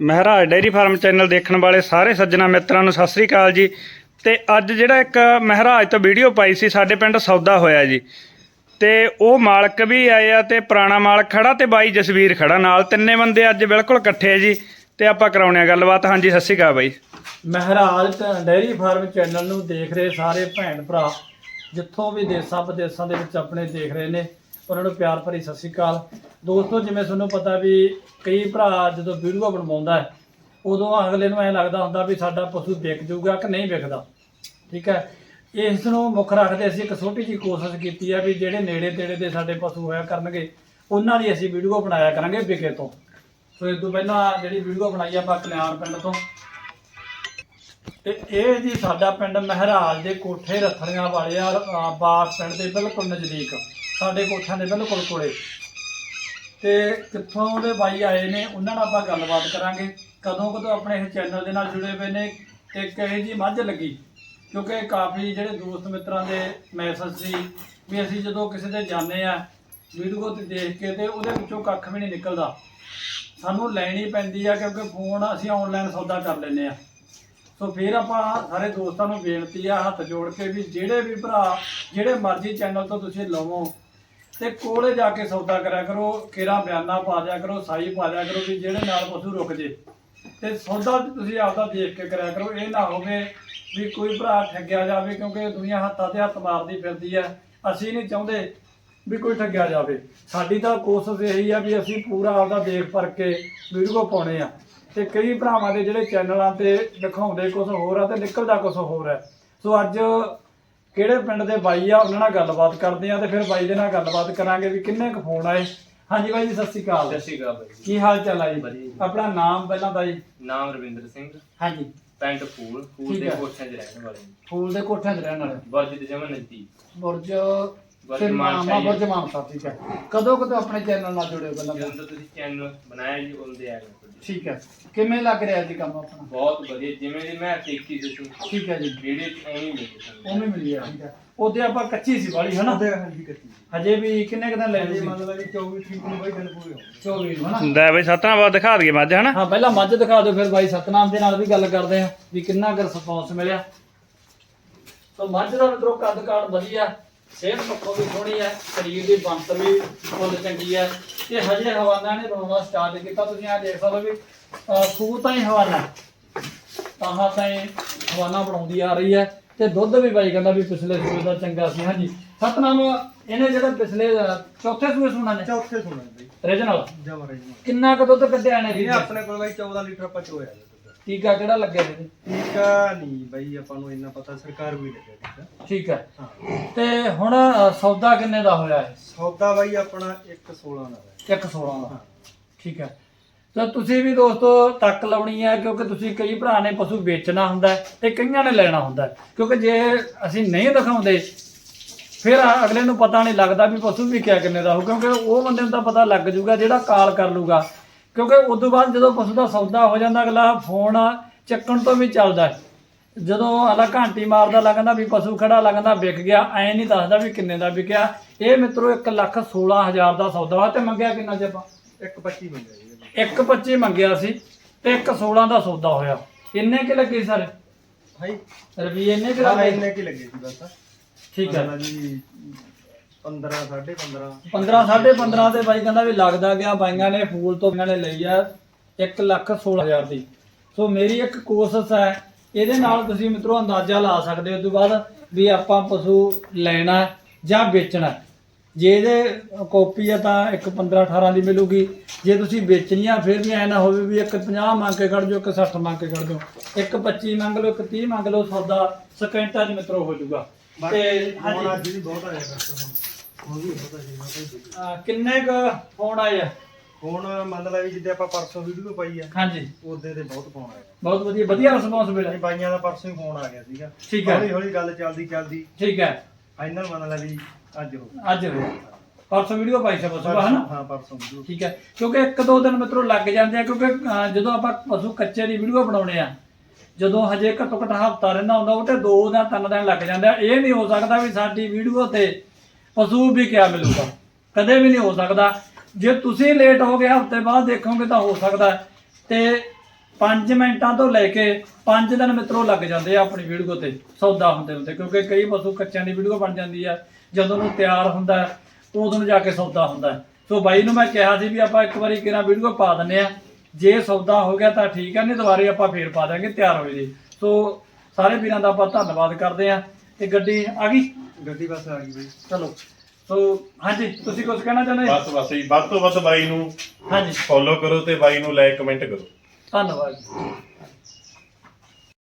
ਮਹਾਰਾਜ dairy farm channel ਦੇਖਣ ਵਾਲੇ ਸਾਰੇ ਸੱਜਣਾ ਮਿੱਤਰਾਂ ਨੂੰ ਸਤਿ ਸ੍ਰੀ ਅਕਾਲ ਜੀ। ਤੇ ਅੱਜ ਜਿਹੜਾ ਇੱਕ ਮਹਾਰਾਜ ਤੋਂ ਵੀਡੀਓ ਪਾਈ ਸੀ, ਸਾਡੇ ਪਿੰਡ ਸੌਦਾ ਹੋਇਆ ਜੀ। ਤੇ ਉਹ ਮਾਲਕ ਵੀ ਆਏ ਆ ਤੇ ਪੁਰਾਣਾ ਮਾਲਕ ਖੜਾ ਤੇ ਬਾਈ ਜਸਵੀਰ ਖੜਾ ਨਾਲ। ਤਿੰਨੇ ਬੰਦੇ ਅੱਜ ਬਿਲਕੁਲ ਇਕੱਠੇ ਆ ਜੀ। ਤੇ ਆਪਾਂ ਕਰਾਉਣੇ ਆ ਗੱਲਬਾਤ। ਹਾਂਜੀ, ਸਤਿ ਸ੍ਰੀ ਅਕਾਲ ਬਾਈ। ਮਹਾਰਾਜ ਟ- ਡੇਅਰੀ ਫਾਰਮ ਚੈਨਲ ਨੂੰ ਦੇਖ ਰਹੇ ਸਾਰੇ ਭੈਣ ਭਰਾ, ਜਿੱਥੋਂ ਵੀ ਦੇਸਾਂ ਵਿਦੇਸਾਂ ਦੇ ਵਿੱਚ ਆਪਣੇ ਦੇਖ ਰਹੇ ਨੇ। ਉਹਨਾਂ ਨੂੰ ਪਿਆਰ ਭਰੀ ਸਤਿ ਸ਼੍ਰੀ ਅਕਾਲ। ਦੋਸਤੋ ਜਿਵੇਂ ਤੁਹਾਨੂੰ ਪਤਾ ਵੀ ਕਈ ਭਰਾ ਜਦੋਂ ਵੀਡੀਓ ਬਣਵਾਉਂਦਾ ਹੈ ਉਦੋਂ ਅਗਲੇ ਨੂੰ ਐ ਲੱਗਦਾ ਹੁੰਦਾ ਵੀ ਸਾਡਾ ਪਸ਼ੂ ਵਿਕ ਜਾਊਗਾ ਕਿ ਨਹੀਂ ਵਿਕਦਾ। ਠੀਕ ਹੈ? ਇਸ ਨੂੰ ਮੁੱਖ ਰੱਖਦੇ ਅਸੀਂ ਇੱਕ ਛੋਟੀ ਜਿਹੀ ਕੋਸ਼ਿਸ਼ ਕੀਤੀ ਹੈ ਵੀ ਜਿਹੜੇ ਨੇੜੇ ਤੇੜੇ ਦੇ ਸਾਡੇ ਪਸ਼ੂ ਹੋਇਆ ਕਰਨਗੇ ਉਹਨਾਂ ਦੀ ਅਸੀਂ ਵੀਡੀਓ ਬਣਾਇਆ ਕਰਾਂਗੇ ਵਿਕੇ ਤੋਂ। ਸੋ ਇਸ ਤੋਂ ਪਹਿਲਾਂ ਜਿਹੜੀ ਵੀਡੀਓ ਬਣਾਈ ਆਪਾਂ ਕਲਿਆਣ ਪਿੰਡ ਤੋਂ। ਤੇ ਇਹ ਜੀ ਸਾਡਾ ਪਿੰਡ ਮਹਿਰਾਜ ਦੇ ਕੋਠੇ ਰੱਥੜੀਆਂ ਵਾਲੇ ਆ ਅ, ਬਾਗ ਪਿੰਡ ਦੇ ਬਿਲਕੁਲ ਨਜ਼ਦੀਕ। ਸਾਡੇ ਕੋਠਿਆਂ ਦੇ ਬਿਲਕੁਲ ਕੋਲੇ। ਤੇ ਕਿੱਥੋਂ ਉਹਦੇ ਬਾਈ ਆਏ ਨੇ, ਉਹਨਾਂ ਨਾਲ ਆਪਾਂ ਗੱਲਬਾਤ ਕਰਾਂਗੇ। ਕਦੋਂ ਕਦੋਂ ਆਪਣੇ ਇਸ ਚੈਨਲ ਦੇ ਨਾਲ ਜੁੜੇ ਹੋਏ ਨੇ ਤੇ ਕਹੇ ਜੀ ਮੱਝ ਲੱਗੀ? ਕਿਉਂਕਿ ਕਾਫੀ ਜਿਹੜੇ ਦੋਸਤ ਮਿੱਤਰਾਂ ਦੇ ਮੈਸੇਜ ਸੀ ਵੀ ਅਸੀਂ ਜਦੋਂ ਕਿਸੇ ਦੇ ਜਾਂਦੇ ਆ ਵੀਡੀਓ ਤੇ ਦੇਖ ਕੇ ਤੇ ਉਹਦੇ ਵਿੱਚੋਂ ਕੱਖ ਵੀ ਨਹੀਂ ਨਿਕਲਦਾ। ਸਾਨੂੰ ਲੈਣੀ ਪੈਂਦੀ ਆ ਕਿਉਂਕਿ ਫੋਨ ਅਸੀਂ ਆਨਲਾਈਨ ਸੌਦਾ ਕਰ ਲੈਂਦੇ ਆ ਸੋ ਫਿਰ ਆਪਾਂ ਸਾਰੇ ਦੋਸਤਾਂ ਨੂੰ ਬੇਨਤੀ ਆ, ਹੱਥ ਜੋੜ ਕੇ ਵੀ ਜਿਹੜੇ ਵੀ ਭਰਾ, ਜਿਹੜੇ ਮਰਜ਼ੀ ਚੈਨਲ ਤੋਂ ਤੁਸੀਂ ਲਵੋ ਤੇ ਕੋਲੇ ਜਾ ਕੇ ਸੌਦਾ ਕਰਿਆ ਕਰੋ ਕਿਹੜਾ ਬਿਆਨਾ ਪਾ ਦਿਆ ਕਰੋ, ਸਾਈ ਪਾ ਦਿਆ ਕਰੋ ਵੀ ਜਿਹੜੇ ਨਾਲ ਪਸ਼ੂ ਰੁਕ ਜੇ। ਤੇ ਸੌਦਾ ਤੁਸੀਂ ਆਪਦਾ ਦੇਖ ਕੇ ਕਰਿਆ ਕਰੋ, ਇਹ ਨਾ ਹੋਵੇ ਵੀ ਕੋਈ ਭਰਾ ਠੱਗਿਆ ਜਾਵੇ ਕਿਉਂਕਿ ਦੁਨੀਆ ਹੱਥਾਂ ਤੇ ਹੱਥ ਮਾਰਦੀ ਫਿਰਦੀ ਹੈ। ਅਸੀਂ ਨਹੀਂ ਚਾਹੁੰਦੇ ਵੀ ਕੋਈ ਠੱਗਿਆ ਜਾਵੇ। ਸਾਡੀ ਤਾਂ ਕੋਸ਼ਿਸ਼ ਇਹੀ ਆ ਵੀ ਅਸੀਂ ਪੂਰਾ ਆਪਦਾ ਦੇਖ ਪਰਖ ਕੇ ਵੀਡੀਓ ਪਾਉਣੇ ਆ। ਤੇ ਕਈ ਭਰਾਵਾਂ ਦੇ ਜਿਹੜੇ ਚੈਨਲਾਂ ਤੇ ਦਿਖਾਉਂਦੇ ਕੁਝ ਹੋਰ ਆ ਤੇ ਨਿਕਲਦਾ ਕੁਝ ਹੋਰ ਹੈ। ਸੋ ਅੱਜ ਕਿਹੜੇ ਪਿੰਡ ਦੇ ਬਾਈ ਆ ਉਹਨਾਂ ਨਾਲ ਗੱਲਬਾਤ ਕਰਦੇ ਆ ਤੇ ਫਿਰ ਬਾਈ ਦੇ ਨਾਲ ਗੱਲਬਾਤ ਕਰਾਂਗੇ ਵੀ ਕਿੰਨੇ ਕੁ ਫੋਨ ਆਏ। ਹਾਂਜੀ ਬਾਈ ਜੀ ਸਤਿ ਸ਼੍ਰੀ ਅਕਾਲ। ਸਤਿ ਸ਼੍ਰੀ ਅਕਾਲ ਬਾਈ ਕੀ ਹਾਲ ਚਾਲ ਆ ਜੀ? ਵਧੀਆ ਜੀ। ਆਪਣਾ ਨਾਮ ਪਹਿਲਾਂ ਦਾ ਜੀ। ਨਾਮ ਰਵਿੰਦਰ ਸਿੰਘ। ਹਾਂਜੀ। ਪਿੰਡ ਫੂਲ। ਫੂਲ ਠੀਕ ਦੇ ਹੈ। ਕੋਠਿਆਂ 'ਚ ਰਹਿਣ ਵਾਲੇ। ਫੂਲ ਦੇ ਕੋਠਿਆਂ 'ਚ ਰਹਿਣ ਵਾਲੇ। ਬਰਜ ਦੇ ਜਮਨ ਨਜ਼ਦੀਕ। ਬੁਰਜ ਫਿਰ ਮਾਮਾ ਜੀ। ਬੁਰਜ ਮਾਨਸਾ ਠੀਕ ਹੈ। ਕਦੋਂ ਕਦੋਂ ਆਪਣੇ ਚੈਨਲ ਨਾਲ ਜੁੜੇ ਹੋ ਪਹਿਲਾਂ ਜਦੋਂ ਤੁਸੀਂ ਚੈਨਲ ਬਣਾਇਆ ਜੀ ਉਹਦੇ ਆ ਗਏ। ਠੀਕ ਹੈ। ਕਿਵੇਂ ਲੱਗ ਰਿਹਾ ਜੀ ਕੰਮ ਆਪਣਾ? ਬਹੁਤ ਵਧੀਆ ਜਿਵੇਂ ਦੀ ਮੈਂ ਦੇਖੀ ਤੁਸੀਂ। ਠੀਕ ਹੈ ਜੀ। ਵੀਡੀਓ 'ਚ ਐਵੇਂ ਮਿਲੀ ਸਾਨੂੰ ਮਿਲੀ ਆ ਠੀਕ ਹੈ। ਉਹਦੇ ਆਪਾਂ ਕੱਚੀ ਸੀ ਵਾਲੀ ਹਨਾ ਹਜੇ ਵੀ ਕਿੰਨੇ ਕੁ ਦਿਨ ਲੈ ਲਈ ਸੀ? ਮਤਲਬ ਵੀ 24 ਤਰੀਕ ਨੂੰ ਬਾਈ ਦਿਨ ਪੂਰੇ ਹੋ 24 ਨੂੰ? ਹਨਾ ਲੈ ਬਾਈ ਸਤਨਾਮ ਬਾਦ ਦਿਖਾ ਦਈਏ ਮੱਝ ਹਨਾ ਹਾਂ ਪਹਿਲਾਂ ਮੱਝ ਦਿਖਾ ਦਿਓ ਫਿਰ ਬਾਈ ਸਤਨਾਮ ਦੇ ਨਾਲ ਵੀ ਗੱਲ ਕਰਦੇ ਆ ਵੀ ਕਿੰਨਾ ਕੁ ਰਿਸਪੌਂਸ ਮਿਲਿਆ। ਤਾਂ ਮੱਝ ਦਾ ਮਿੱਤਰੋ ਕੱਦ ਕਾਠ ਵਧੀਆ। ਸਿਹਤ ਪੱਖੋਂ ਵੀ ਸੋਹਣੀ ਹੈ ਸਰੀਰ ਦੀ ਬੰਤ ਵੀ ਫੁੱਲ ਚੰਗੀ ਹੈ ਤੇ ਹਜੇ ਹਵਾਨਾ ਨੇ ਬਣਾਉਣਾ ਸਟਾਰਟ ਕੀਤਾ। ਤੁਸੀਂ ਆ ਦੇਖ ਸਕਦੇ ਵੀ ਸੂਰ ਤਾਂ ਹੀ ਹਵਾਨਾ ਤਾਹਾਂ ਤਾਂ ਹੀ ਹਵਾਨਾ ਬਣਾਉਂਦੀ ਆ ਰਹੀ ਹੈ ਤੇ ਦੁੱਧ ਵੀ ਬਾਈ ਕਹਿੰਦਾ ਵੀ ਪਿਛਲੇ ਸੂਏ ਦਾ ਚੰਗਾ ਸੀ। ਹਾਂਜੀ ਸਤਨਾਮ ਇਹਨੇ ਜਿਹੜਾ ਪਿਛਲੇ ਚੌਥੇ ਸੂਏ ਸੁਣਾ ਨੇ? ਚੌਥੇ ਸੁਣਾ ਬਾਈ ਰੀਜਨਲ ਜਮਾ ਜਮਾ ਕਿੰਨਾ ਕੁ ਦੁੱਧ ਕੱਢਿਆ ਨੇ ਇਹ ਆਪਣੇ ਕੋਲ ਬਾਈ 14 ਲੀਟਰ ਆਪਾਂ ਚੋਇਆ ਜੀ। ਟੀਕਾ ਕਿਹੜਾ ਲੱਗਿਆ ਜੀ? ਆ ਨਹੀਂ ਬਾਈ ਆਪਾਂ ਨੂੰ ਇੰਨਾ ਪਤਾ ਸਰਕਾਰ ਵੀ ਲੱਗਿਆ ਠੀਕ ਆ ਠੀਕ ਹੈ। ਹਾਂ। ਤੇ ਹੁਣ ਅ, ਸੌਦਾ ਕਿੰਨੇ ਦਾ ਹੋਇਆ ਹੈ ਸੌਦਾ ਬਾਈ ਆਪਣਾ 116 ਦਾ ਹੈ ਇੱਕ 16 ਦਾ। ਠੀਕ ਹੈ। ਤਾਂ ਤੁਸੀਂ ਵੀ ਦੋਸਤੋ ਤੱਕ ਲਾਉਣੀ ਹੈ ਕਿਉਂਕਿ ਤੁਸੀਂ ਕਈ ਭਰਾ ਨੇ ਪਸ਼ੂ ਵੇਚਣਾ ਹੁੰਦਾ ਹੈ ਤੇ ਕਈਆਂ ਨੇ ਲੈਣਾ ਹੁੰਦਾ ਹੈ। ਕਿਉਂਕਿ ਜੇ ਅਸੀਂ ਨਹੀਂ ਦਿਖਾਉਂਦੇ ਫਿਰ ਅਗਲੇ ਨੂੰ ਪਤਾ ਨਹੀਂ ਲੱਗਦਾ ਵੀ ਪਸ਼ੂ ਵੀ ਕਿਆ ਕਿੰਨੇ ਦਾ ਹੋ ਕਿਉਂਕਿ ਉਹ ਬੰਦੇ ਨੂੰ ਤਾਂ ਪਤਾ ਲੱਗ ਜੂਗਾ ਜਿਹੜਾ ਕਾਲ ਕਰ ਲੂਗਾ। ਕਿਉਂਕਿ ਉਸ ਤੋਂ ਬਾਅਦ ਜਦੋਂ ਪਸ਼ੂ ਦਾ ਸੌਦਾ ਹੋ ਜਾਂਦਾ ਅਗਲਾ ਫੋਨ ਚੱਕਣ ਤੋਂ ਵੀ ਚੱਲਦਾ ਹੈ। ਜਦੋਂ ਅਗਲਾ ਘੰਟੀ ਮਾਰਦਾ ਲੱਗਦਾ ਵੀ ਪਸ਼ੂ ਖੜਾ ਲੱਗਦਾ ਵਿਕ ਗਿਆ ਐ ਨਹੀਂ ਦੱਸਦਾ ਵੀ ਕਿੰਨੇ ਦਾ ਵਿਕਿਆ। ਇਹ ਮਿੱਤਰੋ 1 ਲੱਖ 16000 ਦਾ ਸੌਦਾ ਵਾ ਤੇ ਮੰਗਿਆ ਕਿੰਨਾ ਚ ਆਪਾਂ? 125 ਮੰਗਿਆ ਜੀ। ਇਹਦਾ। ਇੱਕ 25 ਮੰਗਿਆ ਸੀ ਤੇ ਇੱਕ 16 ਦਾ ਸੌਦਾ ਹੋਇਆ। ਇੰਨੇ ਕਿ ਲੱਗੇ ਸਰ? ਹਾਈ। ਰੁਪਏ ਇੰਨੇ ਕਿ ਹਾਂ ਲੱਗੇ? ਇੰਨੇ ਕੀ ਲੱਗੇ ਸੀ ਬਸ ਠੀਕ ਹੈ ਜੀ। 15 15.5 15 15.5 ਤੇ ਬਾਈ ਕਹਿੰਦਾ ਵੀ ਲੱਗਦਾ ਗਿਆ ਬਾਈਆਂ ਨੇ ਫੂਲ ਤੋਂ ਇਹਨਾਂ ਨੇ ਲਈ ਆ 1 ਲੱਖ 16000 ਦੀ। ਸੋ ਮੇਰੀ ਇੱਕ ਕੋਸ਼ਿਸ਼ ਹੈ ਇਹਦੇ ਨਾਲ ਤੁਸੀਂ ਮਿੱਤਰੋ ਅੰਦਾਜ਼ਾ ਲਾ ਸਕਦੇ ਹੋ ਉਸ ਤੋਂ ਬਾਅਦ ਵੀ ਆਪਾਂ ਪਸ਼ੂ ਲੈਣਾ ਜਾਂ ਵੇਚਣਾ। ਜੇ ਇਹਦੇ ਕਾਪੀ ਆ ਤਾਂ ਇੱਕ 15 18 ਦੀ ਮਿਲੂਗੀ। ਜੇ ਤੁਸੀਂ ਵੇਚਣੀ ਆ ਫਿਰ ਵੀ ਐ ਨਾ ਹੋਵੇ ਵੀ ਇੱਕ 50 ਮੰਗ ਕੇ ਕੱਢ ਦਿਓ ਇੱਕ 60 ਮੰਗ ਕੇ ਕੱਢ ਦਿਓ ਇੱਕ 25 ਮੰਗ ਲਓ ਇੱਕ 30 ਮੰਗ ਲਓ ਸੌਦਾ ਸਕਿੰਟਾਂ 'ਚ ਮਿੱਤਰੋ ਹੋ ਜਾਊਗਾ। ਤੇ ਹਾਂਜੀ। ਬਹੁਤ ਆਇਆ ਬਸ ਵੀ। ਅਹ ਕਿੰਨੇ ਕ ਫੋਨ ਆਏ ਆ? ਹੁਣ ਮੰਨ ਲਾ ਵੀ ਜਿੱਦੇ ਆਪਾਂ ਪਰਸੋਂ ਵੀਡੀਓ ਪਾਈ ਆ ਹਾਂਜੀ। ਉਹਦੇ ਤੇ ਬਹੁਤ ਫੋਨ ਆਇਆ ਬਹੁਤ ਵਧੀਆ ਵਧੀਆ ਰਿਸਪੌਂਸ ਮਿਲਿਆ। ਬਾਈਆਂ ਦਾ ਪਰਸੋਂ ਹੀ ਫੋਨ ਆ ਗਿਆ ਸੀਗਾ। ਠੀਕ ਹੈ। ਹੌਲੀ ਹੌਲੀ ਗੱਲ ਚੱਲਦੀ ਚੱਲਦੀ। ਠੀਕ ਹੈ। ਫਾਈਨਲ ਮੰਨ ਲਾ ਵੀ ਅੱਜ ਹੋ ਗਿਆ। ਅੱਜ ਹੋਇਆ ਪਰਸੋਂ ਵੀਡੀਓ ਪਾਈ ਸੀ ਦਾ ਹਨਾ? ਹਾਂ ਪਰਸੋਂ ਵੀਡੀਓ ਠੀਕ ਹੈ। ਕਿਉਂਕਿ ਇੱਕ ਦੋ ਦਿਨ ਮਿੱਤਰੋ ਲੱਗ ਜਾਂਦੇ ਆ ਕਿਉਂਕਿ ਅਹ, ਜਦੋਂ ਆਪਾਂ ਪਸ਼ੂ ਕੱਚੇ ਦੀ ਵੀਡੀਓ ਬਣਾਉਣੇ ਆ ਜਦੋਂ ਹਜੇ ਘੱਟੋ ਘੱਟ ਹਫਤਾ ਰਹਿੰਦਾ ਹੁੰਦਾ ਉਹ ਤੇ ਦੋ ਜਾਂ ਤਿੰਨ ਦਿਨ ਲੱਗ ਜਾਂਦੇ ਆ। ਇਹ ਨਹੀਂ ਹੋ ਸਕਦਾ ਵੀ ਸਾਡੀ ਵੀਡੀਓ ਤੇ ਪਸ਼ੂ ਵੀ ਕਿਆ ਮਿਲੂਗਾ? ਕਦੇ ਵੀ ਨਹੀਂ ਹੋ ਸਕਦਾ। ਜੇ ਤੁਸੀਂ ਲੇਟ ਹੋ ਗਏ, ਹਫ਼ਤੇ ਬਾਅਦ ਦੇਖੋਗੇ ਤਾਂ ਹੋ ਸਕਦਾ ਹੈ। ਤੇ 5 ਮਿੰਟਾਂ ਤੋਂ ਲੈ ਕੇ 5 ਦਿਨ ਮਿੱਤਰੋ ਲੱਗ ਜਾਂਦੇ ਆ ਆਪਣੀ ਵੀਡੀਓ ਤੇ, ਸੌਦਾ ਹੁੰਦੇ ਹੁੰਦੇ, ਕਿਉਂਕਿ ਕਈ ਪਸ਼ੂ ਕੱਚਿਆਂ ਦੀ ਵੀਡੀਓ ਬਣ ਜਾਂਦੀ ਆ। ਜਦੋਂ ਨੂੰ ਤਿਆਰ ਹੁੰਦਾ ਉਦੋਂ ਨੂੰ ਜਾ ਕੇ ਸੌਦਾ ਹੁੰਦਾ ਸੋ ਬਾਈ ਨੂੰ ਮੈਂ ਕਿਹਾ ਸੀ ਵੀ ਆਪਾਂ ਇੱਕ ਵਾਰੀ ਕਿਹੜਾ ਵੀਡੀਓ ਪਾ ਦਿੰਨੇ ਆ ਜੇ ਸੌਦਾ ਹੋ ਗਿਆ ਤਾਂ ਠੀਕ ਹੈ, ਨਹੀਂ ਦੁਬਾਰੇ ਆਪਾਂ ਫੇਰ ਪਾ ਦਾਂਗੇ ਤਿਆਰ ਹੋਏ ਜੀ ਸੋ ਸਾਰੇ ਵੀਰਾਂ ਦਾ ਆਪਾਂ ਧੰਨਵਾਦ ਕਰਦੇ ਆ ਤੇ ਗੱਡੀ ਆ ਗਈ? ਗੱਡੀ ਬਸ ਆ ਗਈ ਬਾਈ। ਚਲੋ। ਸੋ ਹਾਂਜੀ ਤੁਸੀਂ ਕੁਝ ਕਹਿਣਾ ਚਾਹੁੰਦੇ? ਬਸ ਬਸ ਜੀ ਵੱਧ ਤੋਂ ਵੱਧ ਬਾਈ ਨੂੰ ਹਾਂਜੀ। ਫੋਲੋ ਕਰੋ ਤੇ ਬਾਈ ਨੂੰ ਲਾਈਕ ਕਮੈਂਟ ਕਰੋ। ਧੰਨਵਾਦ